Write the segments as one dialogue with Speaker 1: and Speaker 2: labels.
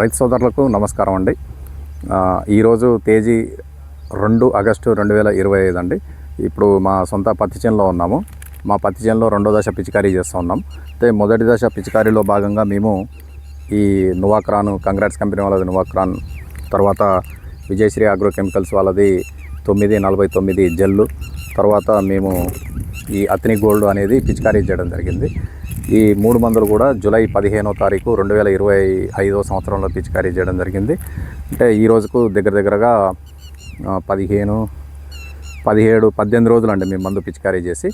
Speaker 1: రైతు సోదరులకు నమస్కారం అండి. ఈరోజు తేదీ రెండు ఆగస్టు రెండు వేల ఇరవై ఐదు అండి. ఇప్పుడు మా సొంత పత్తి చేనులో ఉన్నాము. మా పత్తి చేనులో రెండో దశ పిచికారీ చేస్తూ ఉన్నాం. అయితే మొదటి దశ పిచికారీలో భాగంగా మేము ఈ నువాక్రాన్ కంగ్రాట్స్ కంపెనీ వాళ్ళది నువాక్రాన్ తర్వాత విజయశ్రీ అగ్రో కెమికల్స్ వాళ్ళది తొమ్మిది నలభై తొమ్మిది జెల్లు తర్వాత మేము ఈ అత్ని గోల్డ్ అనేది పిచికారీ చేయడం జరిగింది. ఈ మూడు మందులు కూడా జూలై పదిహేనో తారీఖు రెండు వేల ఇరవై ఐదో సంవత్సరంలో పిచికారీ చేయడం జరిగింది. అంటే ఈ రోజుకు దగ్గర దగ్గరగా పదిహేను పదిహేడు పద్దెనిమిది రోజులు అండి మేము మందు పిచికారీ చేసి.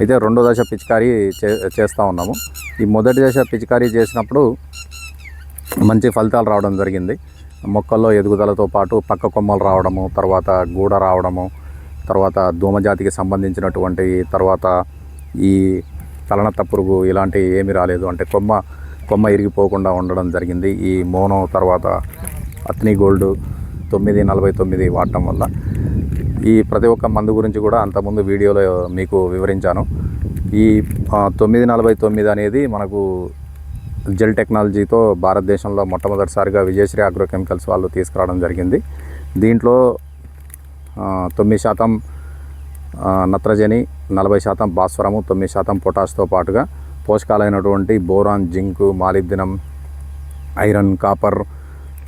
Speaker 1: అయితే రెండో దశ పిచికారీ చే చేస్తూ ఉన్నాము. ఈ మొదటి దశ పిచికారీ చేసినప్పుడు మంచి ఫలితాలు రావడం జరిగింది. మొక్కల్లో ఎదుగుదలతో పాటు పక్క కొమ్మలు రావడము తర్వాత గూడ రావడము తర్వాత దోమజాతికి సంబంధించినటువంటి తర్వాత ఈ తలనత్త పురుగు ఇలాంటివి ఏమీ రాలేదు. అంటే కొమ్మ కొమ్మ ఇరిగిపోకుండా ఉండడం జరిగింది. ఈ మోనో తర్వాత అత్ని గోల్డ్ తొమ్మిది నలభై తొమ్మిది వాడటం వల్ల. ఈ ప్రతి ఒక్క మందు గురించి కూడా అంతకుముందు వీడియోలో మీకు వివరించాను. ఈ తొమ్మిది నలభై తొమ్మిది అనేది మనకు జెల్ టెక్నాలజీతో భారతదేశంలో మొట్టమొదటిసారిగా విజయశ్రీ అగ్రో కెమికల్స్ వాళ్ళు తీసుకురావడం జరిగింది. దీంట్లో తొమ్మిది శాతం నత్రజని నలభై శాతం భాస్వరము తొమ్మిది శాతం పొటాష్తో పాటుగా పోషకాలైనటువంటి boron zinc molybdenum iron copper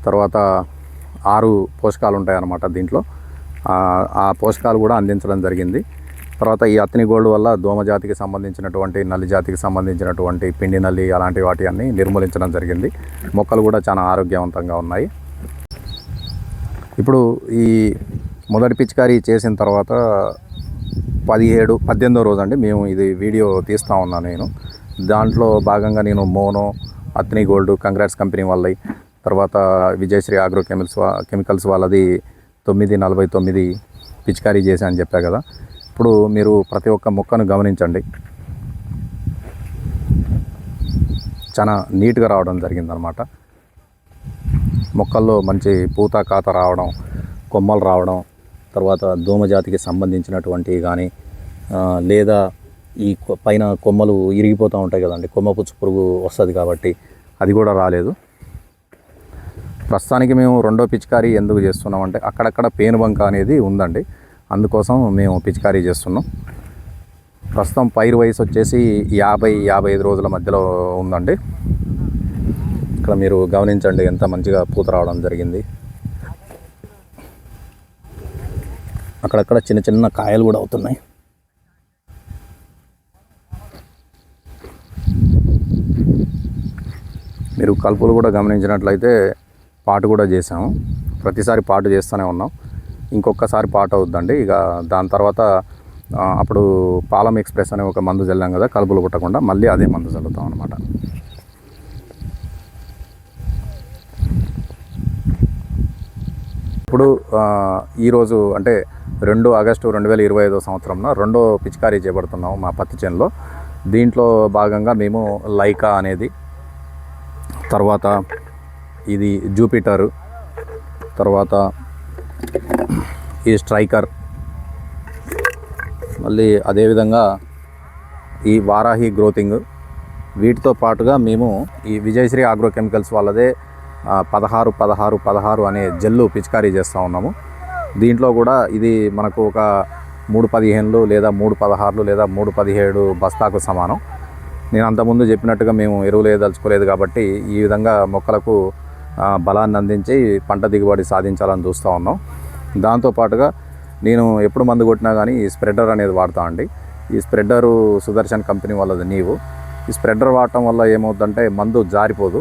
Speaker 1: తర్వాత ఆరు పోషకాలు ఉంటాయన్నమాట దీంట్లో. ఆ, పోషకాలు కూడా అందించడం జరిగింది. తర్వాత ఈ అత్ని గోల్డ్ వల్ల దోమ జాతికి సంబంధించినటువంటి నల్లి జాతికి సంబంధించినటువంటి పిండి నల్లి అలాంటి వాటి అన్ని నిర్మూలించడం జరిగింది. మొక్కలు కూడా చాలా ఆరోగ్యవంతంగా ఉన్నాయి. ఇప్పుడు ఈ మొదటి పిచికారీ చేసిన తర్వాత పదిహేడు పద్దెనిమిదో రోజు అండి మేము ఇది వీడియో తీస్తూ ఉన్నాను నేను. దాంట్లో భాగంగా నేను మోనో అత్ని గోల్డ్ కంగ్రాట్స్ కంపెనీ వాళ్ళది తర్వాత విజయశ్రీ ఆగ్రో కెమికల్స్ వా- కెమికల్స్ వాళ్ళది తొమ్మిది నలభై తొమ్మిది పిచికారీ చేశా అని చెప్పా కదా. ఇప్పుడు మీరు ప్రతి ఒక్క మొక్కను గమనించండి. చాలా నీట్గా రావడం జరిగిందనమాట. మొక్కల్లో మంచి పూత కాత రావడం కొమ్మలు రావడం తర్వాత దోమ జాతికి సంబంధించినటువంటివి కానీ లేదా ఈ కొ- పైన కొమ్మలు ఇరిగిపోతూ ఉంటాయి కదండి. కొమ్మ పుచ్చు పురుగు వస్తుంది కాబట్టి అది కూడా రాలేదు. ప్రస్తుతానికి మేము రెండో పిచికారీ ఎందుకు చేస్తున్నామంటే అక్కడక్కడ పేనుబంక అనేది ఉందండి. అందుకోసం మేము పిచికారీ చేస్తున్నాం. ప్రస్తుతం పైరు వయసు వచ్చేసి యాభై యాభై ఐదు రోజుల మధ్యలో ఉందండి. ఇక్కడ మీరు గమనించండి ఎంత మంచిగా పూత రావడం జరిగింది. అక్కడక్కడ చిన్న చిన్న కాయలు కూడా అవుతున్నాయి. మీరు కలుపులు కూడా గమనించినట్లయితే పాటు కూడా చేసాము ప్రతిసారి పాటు చేస్తూనే ఉన్నాం. ఇంకొకసారి పాటు అవుద్దండి. ఇక దాని తర్వాత అప్పుడు పాలం ఎక్స్ప్రెస్ అనే ఒక మందు చల్లాం కదా కలుపులు పుట్టకుండా మళ్ళీ అదే మందు చల్లుతాం అనమాట ఇప్పుడు ఈరోజు అంటే రెండు ఆగస్టు రెండు వేల ఇరవై ఐదో సంవత్సరంలో రెండో పిచికారీ చేపడుతున్నాము మా పత్తి చేనులో. దీంట్లో భాగంగా మేము లైకా అనేది తర్వాత ఇది జూపిటర్ తర్వాత ఈ స్ట్రైకర్ మళ్ళీ అదేవిధంగా ఈ వారాహి గ్రోతింగ్ వీటితో పాటుగా మేము ఈ విజయశ్రీ ఆగ్రో కెమికల్స్ వాళ్ళదే పదహారు పదహారు పదహారు అనే జెల్లు పిచికారీ చేస్తూ ఉన్నాము. దీంట్లో కూడా ఇది మనకు ఒక మూడు పదిహేనులు లేదా మూడు పదహారులు లేదా మూడు పదిహేడు బస్తాకు సమానం. నేను అంతకుముందు చెప్పినట్టుగా మేము ఎరువులు వేయదలుచుకోలేదు కాబట్టి ఈ విధంగా మొక్కలకు బలాన్ని అందించి పంట దిగుబడి సాధించాలని చూస్తూ ఉన్నాం. దాంతోపాటుగా నేను ఎప్పుడు మందు కొట్టినా కానీ ఈ స్ప్రెడర్ అనేది వాడతా అండి. ఈ స్ప్రెడరు సుదర్శన్ కంపెనీ వాళ్ళది నీవు. ఈ స్ప్రెడర్ వాడటం వల్ల ఏమవుతుందంటే మందు జారిపోదు.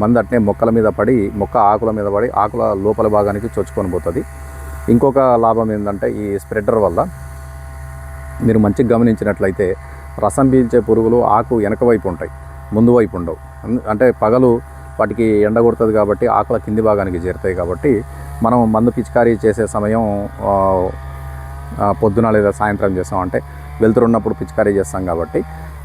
Speaker 1: మందట్నే మొక్కల మీద పడి మొక్క ఆకుల మీద పడి ఆకుల లోపల భాగానికి చొచ్చుకొని పోతుంది. ఇంకొక లాభం ఏంటంటే ఈ స్ప్రెడర్ వల్ల మీరు మంచిగా గమనించినట్లయితే రసం పీల్చే పురుగులు ఆకు వెనక వైపు ఉంటాయి ముందు వైపు ఉండవు. అంటే పగలు వాటికి ఎండ కొడుతుంది కాబట్టి ఆకుల కింది భాగానికి చేరుతాయి కాబట్టి మనం మందు పిచికారీ చేసే సమయం పొద్దున లేదా సాయంత్రం చేస్తాం. అంటే వెళ్తురున్నప్పుడు పిచికారీ చేస్తాం కాబట్టి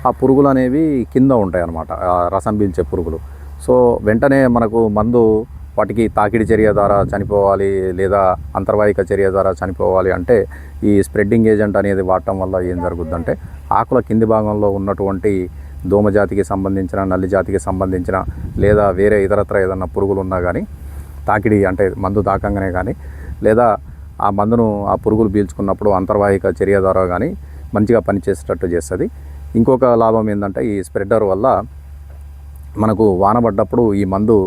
Speaker 1: ఆ పురుగులు అనేవి కింద ఉంటాయి అన్నమాట ఆ రసం పీల్చే పురుగులు. సో వెంటనే మనకు మందు వాటికి తాకిడి చర్య ద్వారా చనిపోవాలి లేదా అంతర్వాహిక చర్య ద్వారా చనిపోవాలి అంటే ఈ స్ప్రెడ్డింగ్ ఏజెంట్ అనేది వాడటం వల్ల ఏం జరుగుద్దంటే ఆకుల కింది భాగంలో ఉన్నటువంటి దోమ జాతికి సంబంధించిన నల్లి జాతికి సంబంధించిన లేదా వేరే ఇతరత్ర ఏదన్నా పురుగులు ఉన్నా కానీ తాకిడి అంటే మందు తాకంగానే కానీ లేదా ఆ మందును ఆ పురుగులు పీల్చుకున్నప్పుడు అంతర్వాహిక చర్య ద్వారా కానీ మంచిగా పనిచేసేటట్టు చేస్తుంది. ఇంకొక లాభం ఏంటంటే ఈ స్ప్రెడర్ వల్ల మనకు వాన పడ్డప్పుడు ఈ మందు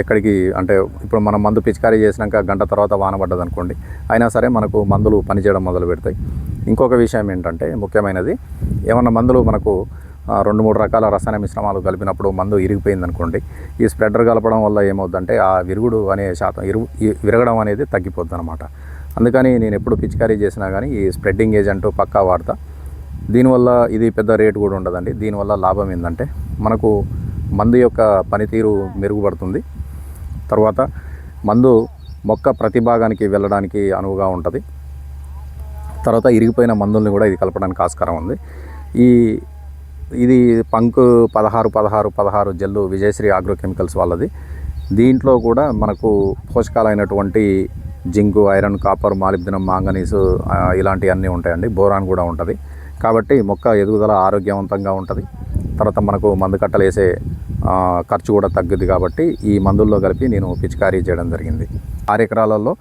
Speaker 1: ఎక్కడికి అంటే ఇప్పుడు మనం మందు పిచికారీ చేసినాక గంట తర్వాత వాన పడ్డది అనుకోండి అయినా సరే మనకు మందులు పనిచేయడం మొదలు పెడతాయి. ఇంకొక విషయం ఏంటంటే ముఖ్యమైనది ఏమన్నా మందులు మనకు రెండు మూడు రకాల రసాయన మిశ్రమాలు కలిపినప్పుడు మందు ఇరిగిపోయింది అనుకోండి ఈ స్ప్రెడర్ కలపడం వల్ల ఏమవుద్దంటే ఆ విరుగుడు అనే శాతం ఇరుగు విరగడం అనేది తగ్గిపోద్ది అనమాట అందుకని నేను ఎప్పుడు పిచికారీ చేసినా కానీ ఈ స్ప్రెడ్డింగ్ ఏజెంట్ పక్కా వాడతా. దీనివల్ల ఇది పెద్ద రేటు కూడా ఉండదండి. దీనివల్ల లాభం ఏంటంటే మనకు మందు యొక్క పనితీరు మెరుగుపడుతుంది. తర్వాత మందు మొక్క ప్రతి భాగానికి వెళ్ళడానికి అనువుగా ఉంటుంది. తర్వాత ఇరిగిపోయిన మందుల్ని కూడా ఇది కలపడానికి ఆస్కారం ఉంది. ఈ ఇది పంక్ పదహారు పదహారు పదహారు జెల్లు విజయశ్రీ ఆగ్రోకెమికల్స్ వాళ్ళది. దీంట్లో కూడా మనకు పోషకాలైనటువంటి zinc iron copper molybdenum manganese ఇలాంటివన్నీ ఉంటాయండి. బోరాన్ కూడా ఉంటుంది. కాబట్టి మొక్క ఎదుగుదల ఆరోగ్యవంతంగా ఉంటుంది. తర్వాత మనకు మందు కట్టలు వేసే ఖర్చు కూడా తగ్గుద్ది కాబట్టి ఈ మందుల్లో కలిపి నేను పిచికారీ చేయడం జరిగింది. ఆరు ఎకరాలలో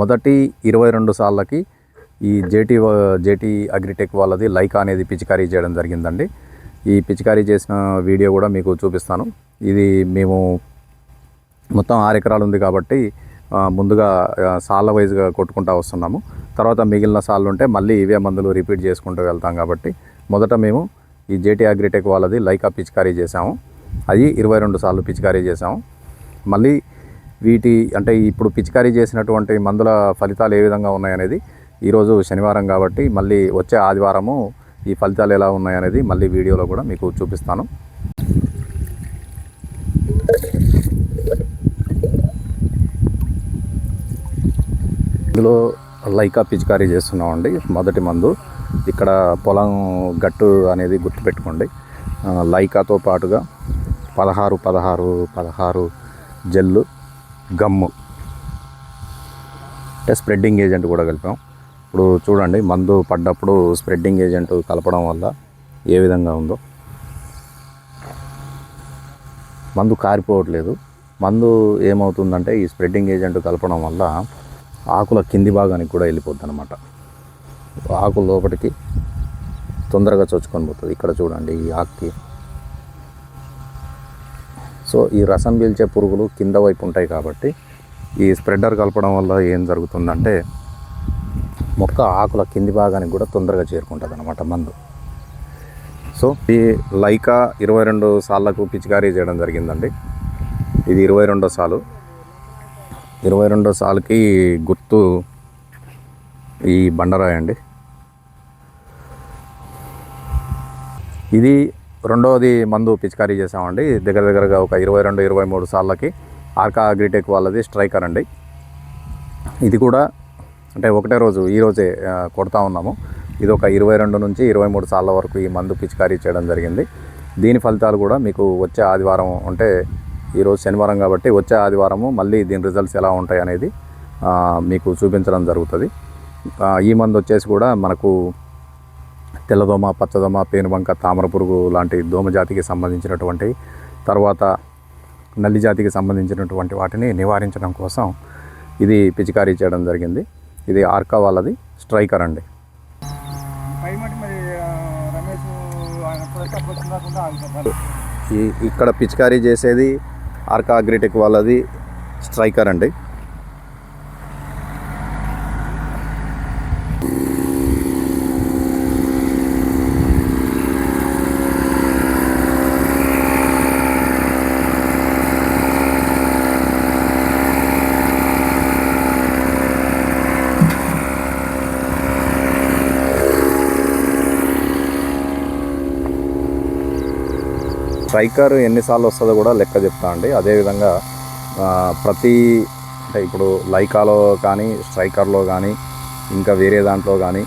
Speaker 1: మొదటి ఇరవై రెండు సార్లకి ఈ జేటీ జేటీ అగ్రిటెక్ వాళ్ళది లైకా అనేది పిచికారీ చేయడం జరిగిందండి. ఈ పిచికారీ చేసిన వీడియో కూడా మీకు చూపిస్తాను. ఇది మేము మొత్తం ఆరు ఎకరాలు ఉంది కాబట్టి ముందుగా సాళ్ళ వైజ్గా కొట్టుకుంటా వస్తున్నాము. తర్వాత మిగిలిన సార్లు ఉంటే మళ్ళీ ఇవే మందులు రిపీట్ చేసుకుంటూ వెళ్తాం కాబట్టి మొదట మేము ఈ జేటీ అగ్రిటెక్ వాళ్ళది లైకా పిచికారీ చేసాము అది ఇరవై రెండు సార్లు పిచికారీ చేసాము మళ్ళీ వీటి అంటే ఇప్పుడు పిచికారీ చేసినటువంటి మందుల ఫలితాలు ఏ విధంగా ఉన్నాయనేది ఈరోజు శనివారం కాబట్టి మళ్ళీ వచ్చే ఆదివారము ఈ ఫలితాలు ఎలా ఉన్నాయనేది మళ్ళీ వీడియోలో కూడా మీకు చూపిస్తాను. ఇందులో లైకా పిచికారీ చేస్తున్నామండి. మొదటి మందు ఇక్కడ పొలం గట్టు అనేది గుర్తుపెట్టుకోండి. లైకాతో పాటుగా పదహారు పదహారు పదహారు జెల్లు గమ్ము. అంటే స్ప్రెడ్డింగ్ ఏజెంట్ కూడా కలిపాం. ఇప్పుడు చూడండి మందు పడ్డప్పుడు స్ప్రెడ్డింగ్ ఏజెంట్ కలపడం వల్ల ఏ విధంగా ఉందో. మందు కారిపోవట్లేదు. మందు ఏమవుతుందంటే ఈ స్ప్రెడ్డింగ్ ఏజెంట్ కలపడం వల్ల ఆకుల కింది భాగానికి కూడా వెళ్ళిపోద్ది అనమాట ఆకు లోపలికి తొందరగా చొచ్చుకొని పోతుంది. ఇక్కడ చూడండి ఈ ఆకుకి. సో ఈ రసం పీల్చే పురుగులు కింద వైపు ఉంటాయి కాబట్టి ఈ స్ప్రెడర్ కలపడం వల్ల ఏం జరుగుతుందంటే మొక్క ఆకుల కింది భాగానికి కూడా తొందరగా చేరుకుంటుంది అనమాట మందు. సో ఈ లైకా ఇరవై రెండు సార్లకు పిచికారీ చేయడం జరిగిందండి. ఇది ఇరవై రెండో సాలు. ఇరవై రెండో సాలుకి గుర్తు ఈ బండరాయి అండి. ఇది రెండవది మందు పిచికారీ చేసామండి దగ్గర దగ్గరగా ఒక ఇరవై రెండు ఇరవై మూడు సార్లకి ఆర్కా అగ్రిటెక్ వాళ్ళది స్ట్రైకర్ అండి. ఇది కూడా అంటే ఒకటే రోజు ఈరోజే కొడతా ఉన్నాము. ఇది ఒక ఇరవై రెండు నుంచి ఇరవై మూడు సార్ల వరకు ఈ మందు పిచికారీ చేయడం జరిగింది. దీని ఫలితాలు కూడా మీకు వచ్చే ఆదివారం అంటే ఈరోజు శనివారం కాబట్టి వచ్చే ఆదివారము మళ్ళీ దీని రిజల్ట్స్ ఎలా ఉంటాయి అనేది మీకు చూపించడం జరుగుతుంది. ఈ మందు వచ్చేసి కూడా మనకు తెల్లదోమ పచ్చదోమ పేనుబంక తామర పురుగు లాంటి దోమ జాతికి సంబంధించినటువంటి తర్వాత నల్లి జాతికి సంబంధించినటువంటి వాటిని నివారించడం కోసం ఇది పిచికారీ చేయడం జరిగింది. ఇది ఆర్కా వాళ్ళది స్ట్రైకర్ అండి. ఈ ఇక్కడ పిచికారీ చేసేది ఆర్కా అగ్రిటెక్ వాళ్ళది స్ట్రైకర్ అండి. స్ట్రైకర్ ఎన్నిసార్లు వస్తుందో కూడా లెక్క చెప్తా అండి. అదేవిధంగా ప్రతి అంటే ఇప్పుడు లైకాలో కానీ స్ట్రైకర్లో కానీ ఇంకా వేరే దాంట్లో కానీ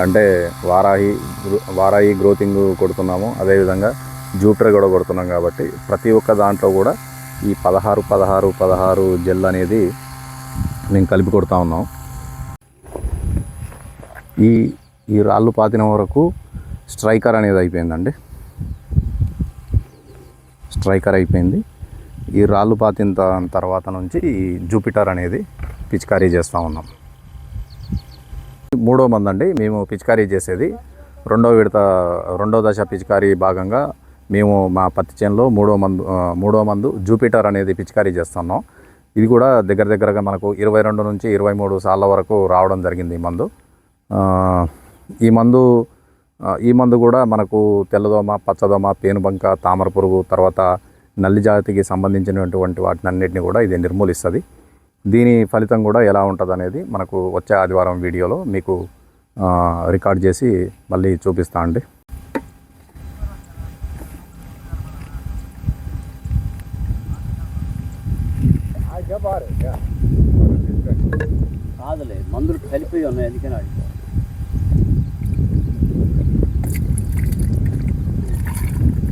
Speaker 1: అంటే వారాహి గ్రో- వారాహి గ్రోతింగ్ కొడుతున్నాము. అదేవిధంగా జూపిటర్ కూడా కొడుతున్నాం కాబట్టి ప్రతి ఒక్క దాంట్లో కూడా ఈ పదహారు పదహారు పదహారు జెల్ అనేది మేము కలిపి కొడుతూ ఉన్నాం. ఈ ఈ రాళ్ళు పాతిన వరకు స్ట్రైకర్ అనేది అయిపోయిందండి. స్ట్రైకర్ అయిపోయింది. ఈ రాళ్ళు పాతిన తర్వాత నుంచి ఈ జూపిటర్ అనేది పిచికారీ చేస్తూ ఉన్నాం. మూడో మంది అండి మేము పిచికారీ చేసేది. రెండో విడత రెండో దశ పిచికారీ భాగంగా మేము మా పత్తి చేనులో మూడో మందు మూడో మందు జూపిటర్ అనేది పిచికారీ చేస్తున్నాం. ఇది కూడా దగ్గర దగ్గరగా మనకు ఇరవై రెండు నుంచి ఇరవై మూడు సార్ల వరకు రావడం జరిగింది ఈ మందు. ఈ మందు ఈ మందు కూడా మనకు తెల్లదోమ పచ్చదోమ పేనుబంక తామర పురుగు తర్వాత నల్లి జాతికి సంబంధించినటువంటి వాటిని అన్నిటిని కూడా ఇది నిర్మూలిస్తుంది. దీని ఫలితం కూడా ఎలా ఉంటుంది అనేది మనకు వచ్చే ఆదివారం వీడియోలో మీకు రికార్డ్ చేసి మళ్ళీ చూపిస్తా అండి
Speaker 2: కాదులే మందులు కలిపి ఉన్నాయి అందుకని అడిగా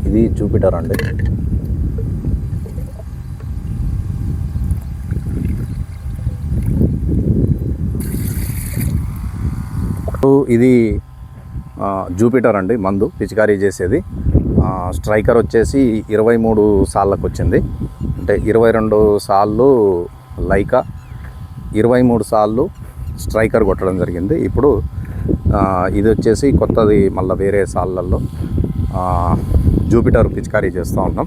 Speaker 1: ఇది జూపిటర్ ఇది జూపిటర్ అండి మందు పిచికారీ చేసేది. స్ట్రైకర్ వచ్చేసి ఇరవై మూడు సార్లకు వచ్చింది అంటే ఇరవై రెండు సార్లు లైకా ఇరవై మూడు సార్లు స్ట్రైకర్ కొట్టడం జరిగింది. ఇప్పుడు ఇది వచ్చేసి కొత్తది మళ్ళీ వేరే సార్లలో జూపిటర్ పిచికారీ చేస్తూ ఉంటాం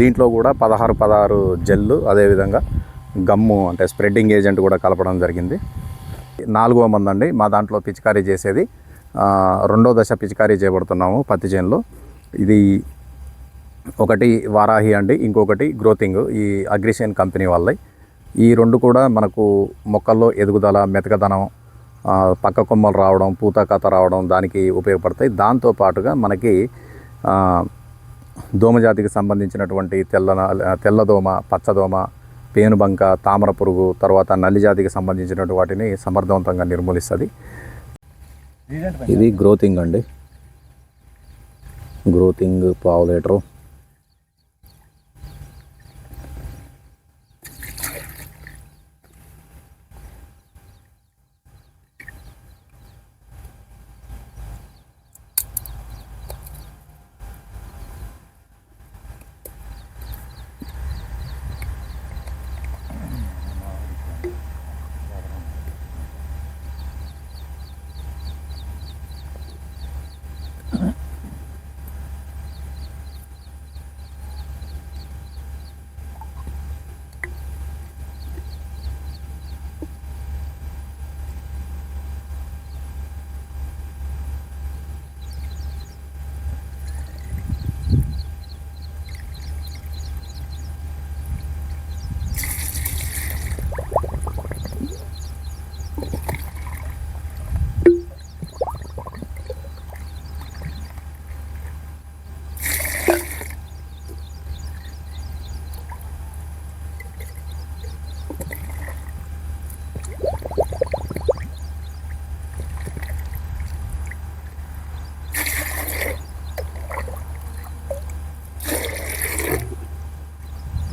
Speaker 1: దీంట్లో కూడా పదహారు పదహారు జెల్లు అదేవిధంగా గమ్ము అంటే స్ప్రెడ్డింగ్ ఏజెంట్ కూడా కలపడం జరిగింది. నాలుగవ మంది అండి మా దాంట్లో పిచికారీ చేసేది. రెండో దశ పిచికారీ చేయబడుతున్నాము పత్తి చేనులో. ఇది ఒకటి వారాహి అండి. ఇంకొకటి గ్రోతింగ్ ఈ అగ్రిషన్ కంపెనీ వాళ్ళై ఈ రెండు కూడా మనకు మొక్కల్లో ఎదుగుదల మెతకదనం పక్క కొమ్మలు రావడం పూత కథ రావడం దానికి ఉపయోగపడతాయి. దాంతో పాటుగా మనకి దోమజాతికి సంబంధించినటువంటి తెల్ల తెల్లదోమ పచ్చదోమ పేనుబంక తామర పురుగు తర్వాత నల్లి జాతికి సంబంధించినటువంటి వాటిని సమర్థవంతంగా నిర్మూలిస్తుంది. ఇది గ్రోతింగ్ అండి. గ్రోతింగ్ పావు లీటరు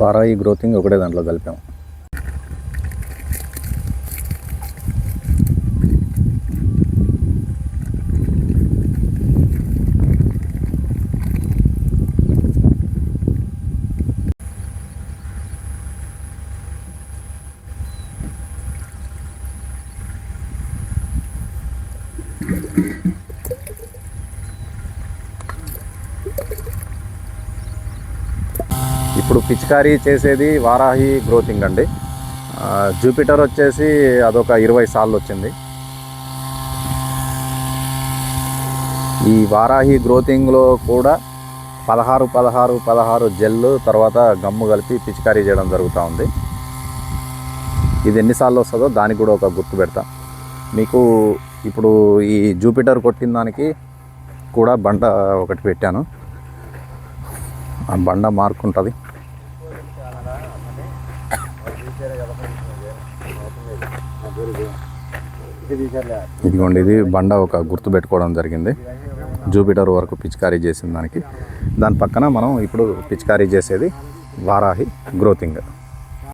Speaker 1: పారాయి గ్రోతింగ్ ఒకటే దాంట్లో కలిపాం ఇప్పుడు పిచికారీ చేసేది వారాహి గ్రోతింగ్ అండి. జూపిటర్ వచ్చేసి అదొక ఇరవై సార్లు వచ్చింది. ఈ వారాహి గ్రోతింగ్లో కూడా పదహారు పదహారు పదహారు జెల్లు తర్వాత గమ్ము కలిపి పిచికారీ చేయడం జరుగుతూ ఉంది. ఇది ఎన్నిసార్లు వస్తుందో దానికి కూడా ఒక గుర్తు పెడతా. మీకు ఇప్పుడు ఈ జూపిటర్ కొట్టిన దానికి కూడా బండ ఒకటి పెట్టాను. ఆ బండ మార్క్ ఉంటుంది. ఇదిగోండి ఇది బండ ఒక గుర్తు పెట్టుకోవడం జరిగింది. జూపిటర్ వరకు పిచికారీ చేసిన దానికి. దాని పక్కన మనం ఇప్పుడు పిచికారీ చేసేది వారాహి గ్రోతింగ్.